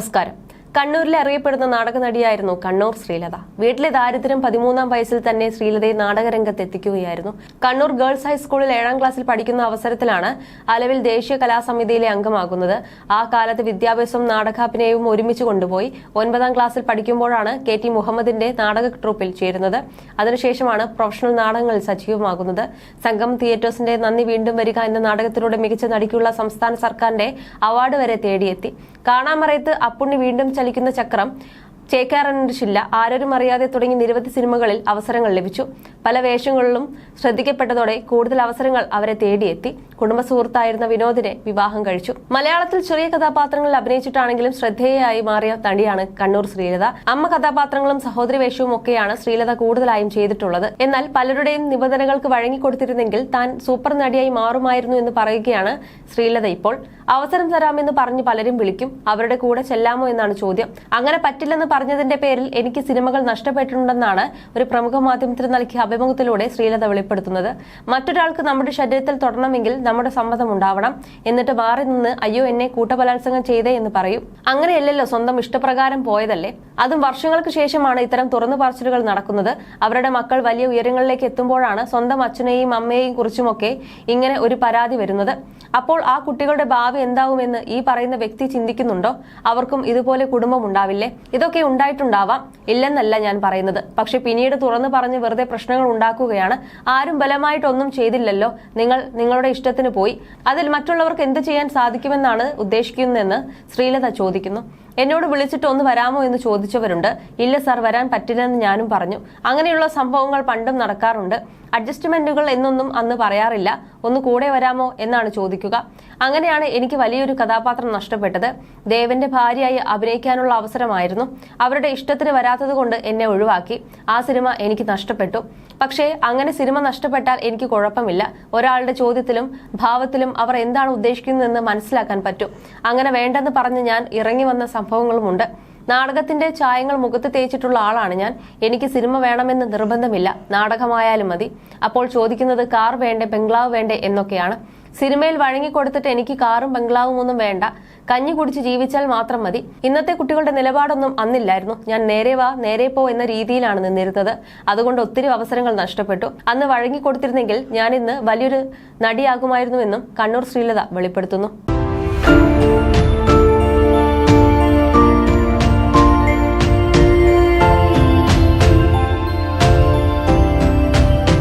നമസ്കാരം. കണ്ണൂരിൽ അറിയപ്പെടുന്ന നാടകനടിയായിരുന്നു കണ്ണൂർ ശ്രീലത. വീട്ടിലെ ദാരിദ്ര്യം പതിമൂന്നാം വയസ്സിൽ തന്നെ ശ്രീലതയെ നാടകരംഗത്ത് എത്തിക്കുകയായിരുന്നു കണ്ണൂർ ഗേൾസ് ഹൈസ്കൂളിൽ ഏഴാം ക്ലാസ്സിൽ പഠിക്കുന്ന അവസരത്തിലാണ് അലവിൽ ദേശീയ കലാസമിതിയിലെ അംഗമാകുന്നത്. ആ കാലത്ത് വിദ്യാഭ്യാസവും നാടകാഭിനയവും ഒരുമിച്ച് കൊണ്ടുപോയി. ഒൻപതാം ക്ലാസ്സിൽ പഠിക്കുമ്പോഴാണ് കെ ടി മുഹമ്മദിന്റെ നാടക ട്രൂപ്പിൽ ചേരുന്നത്. അതിനുശേഷമാണ് പ്രൊഫഷണൽ നാടകങ്ങളിൽ സജീവമാകുന്നത്. സംഗം തിയേറ്റേഴ്സിന്റെ നന്ദി വീണ്ടും വരിക എന്ന നാടകത്തിലൂടെ മികച്ച നടിക്കുള്ള സംസ്ഥാന സർക്കാരിന്റെ അവാർഡ് വരെ തേടിയെത്തി. കാണാമറയത്ത് അപ്പുണ്ണി വീണ്ടും ചലിക്കുന്ന ചക്രം ചേക്കാറൻഷില്ല ആരും അറിയാതെ തുടങ്ങി നിരവധി സിനിമകളിൽ അവസരങ്ങൾ ലഭിച്ചു. പല വേഷങ്ങളിലും ശ്രദ്ധിക്കപ്പെട്ടതോടെ കൂടുതൽ അവസരങ്ങൾ അവരെ തേടിയെത്തി. കുടുംബ സുഹൃത്തായിരുന്ന വിനോദിനെ വിവാഹം കഴിച്ചു. മലയാളത്തിൽ ചെറിയ കഥാപാത്രങ്ങളിൽ അഭിനയിച്ചിട്ടാണെങ്കിലും ശ്രദ്ധേയയായി മാറിയ തടിയാണ് കണ്ണൂർ ശ്രീലത. അമ്മ കഥാപാത്രങ്ങളും സഹോദരി വേഷവും ഒക്കെയാണ് ശ്രീലത കൂടുതലായും ചെയ്തിട്ടുള്ളത്. എന്നാൽ പലരുടെയും നിബന്ധനകൾക്ക് വഴങ്ങിക്കൊടുത്തിരുന്നെങ്കിൽ താൻ സൂപ്പർ നടിയായി മാറുമായിരുന്നു എന്ന് പറയുകയാണ് ശ്രീലത ഇപ്പോൾ. അവസരം തരാമെന്ന് പറഞ്ഞ് പലരും വിളിക്കും. അവരുടെ കൂടെ ചെല്ലാമോ എന്നാണ് ചോദ്യം. അങ്ങനെ പറ്റില്ലെന്ന് പറഞ്ഞതിന്റെ പേരിൽ എനിക്ക് സിനിമകൾ നഷ്ടപ്പെട്ടിട്ടുണ്ടെന്നാണ് ഒരു പ്രമുഖ മാധ്യമത്തിന് നൽകിയ അഭിമുഖത്തിലൂടെ ശ്രീലത വെളിപ്പെടുത്തുന്നത്. മറ്റൊരാൾക്ക് നമ്മുടെ ശരീരത്തിൽ തൊടണമെങ്കിൽ നമ്മുടെ സമ്മതം ഉണ്ടാവണം. എന്നിട്ട് മാറി നിന്ന് അയ്യോ എന്നെ കൂട്ടബലാത്സംഗം ചെയ്തേ എന്ന് പറയും. അങ്ങനെയല്ലല്ലോ സ്വന്തം ഇഷ്ടപ്രകാരം പോയതല്ലേ? അതും വർഷങ്ങൾക്ക് ശേഷമാണ് ഇത്തരം തുറന്നു പറച്ചിലുകൾ നടക്കുന്നത്. അവരുടെ മക്കൾ വലിയ ഉയരങ്ങളിലേക്ക് എത്തുമ്പോഴാണ് സ്വന്തം അച്ഛനെയും അമ്മയെയും കുറിച്ചുമൊക്കെ ഇങ്ങനെ ഒരു പരാതി വരുന്നത്. അപ്പോൾ ആ കുട്ടികളുടെ ഭാവി എന്താവുമെന്ന് ഈ പറയുന്ന വ്യക്തി ചിന്തിക്കുന്നുണ്ടോ? അവർക്കും ഇതുപോലെ കുടുംബം ഉണ്ടാവില്ലേ? ഇതൊക്കെ ഉണ്ടായിട്ടുണ്ടാവാം. ഇല്ലെന്നല്ല ഞാൻ പറയുന്നത്. പക്ഷെ പിന്നീട് തുറന്നു പറഞ്ഞ് വെറുതെ പ്രശ്നങ്ങൾ ഉണ്ടാക്കുകയാണ്. ആരും ബലമായിട്ടൊന്നും ചെയ്തില്ലല്ലോ. നിങ്ങൾ നിങ്ങളുടെ ഇഷ്ടത്തിന് പോയി. അതിൽ മറ്റുള്ളവർക്ക് എന്ത് ചെയ്യാൻ സാധിക്കുമെന്നാണ് ഉദ്ദേശിക്കുന്നതെന്ന് ശ്രീലത ചോദിക്കുന്നു. എന്നോട് വിളിച്ചിട്ട് ഒന്ന് വരാമോ എന്ന് ചോദിച്ചവരുണ്ട്. ഇല്ല സാർ വരാൻ പറ്റില്ലെന്ന് ഞാനും പറഞ്ഞു. അങ്ങനെയുള്ള സംഭവങ്ങൾ പണ്ടും നടക്കാറുണ്ട്. അഡ്ജസ്റ്റ്മെന്റുകൾ എന്നൊന്നും അന്ന് പറയാറില്ല. ഒന്ന് കൂടെ വരാമോ എന്നാണ് ചോദിക്കുക. അങ്ങനെയാണ് എനിക്ക് വലിയൊരു കഥാപാത്രം നഷ്ടപ്പെട്ടത്. ദേവന്റെ ഭാര്യയായി അഭിനയിക്കാനുള്ള അവസരമായിരുന്നു. അവരുടെ ഇഷ്ടത്തിന് വരാത്തത് കൊണ്ട് എന്നെ ഒഴിവാക്കി. ആ സിനിമ എനിക്ക് നഷ്ടപ്പെട്ടു. പക്ഷേ അങ്ങനെ സിനിമ നഷ്ടപ്പെട്ടാൽ എനിക്ക് കുഴപ്പമില്ല. ഒരാളുടെ ചോദ്യത്തിലും ഭാവത്തിലും അവർ എന്താണ് ഉദ്ദേശിക്കുന്നതെന്ന് മനസ്സിലാക്കാൻ പറ്റും. അങ്ങനെ വേണ്ടെന്ന് പറഞ്ഞ് ഞാൻ ഇറങ്ങി വന്ന സംഭവങ്ങളുമുണ്ട്. നാടകത്തിന്റെ ചായങ്ങൾ മുഖത്ത് തേച്ചിട്ടുള്ള ആളാണ് ഞാൻ. എനിക്ക് സിനിമ വേണമെന്ന് നിർബന്ധമില്ല. നാടകമായാലും മതി. അപ്പോൾ ചോദിക്കുന്നത് കാർ വേണ്ടേ ബംഗ്ലാവ് വേണ്ടേ എന്നൊക്കെയാണ്. സിനിമയിൽ വഴങ്ങിക്കൊടുത്തിട്ട് എനിക്ക് കാറും ബംഗ്ലാവും ഒന്നും വേണ്ട. കഞ്ഞി കുടിച്ച് ജീവിച്ചാൽ മാത്രം മതി. ഇന്നത്തെ കുട്ടികളുടെ നിലപാടൊന്നും അന്നില്ലായിരുന്നു. ഞാൻ നേരെ വാ നേരെ പോ എന്ന രീതിയിലാണ് നിന്നിരുന്നത്. അതുകൊണ്ട് ഒത്തിരി അവസരങ്ങൾ നഷ്ടപ്പെട്ടു. അന്ന് വഴങ്ങിക്കൊടുത്തിരുന്നെങ്കിൽ ഞാൻ ഇന്ന് വലിയൊരു നടിയാകുമായിരുന്നുവെന്നും കണ്ണൂർ ശ്രീലത വെളിപ്പെടുത്തുന്നു.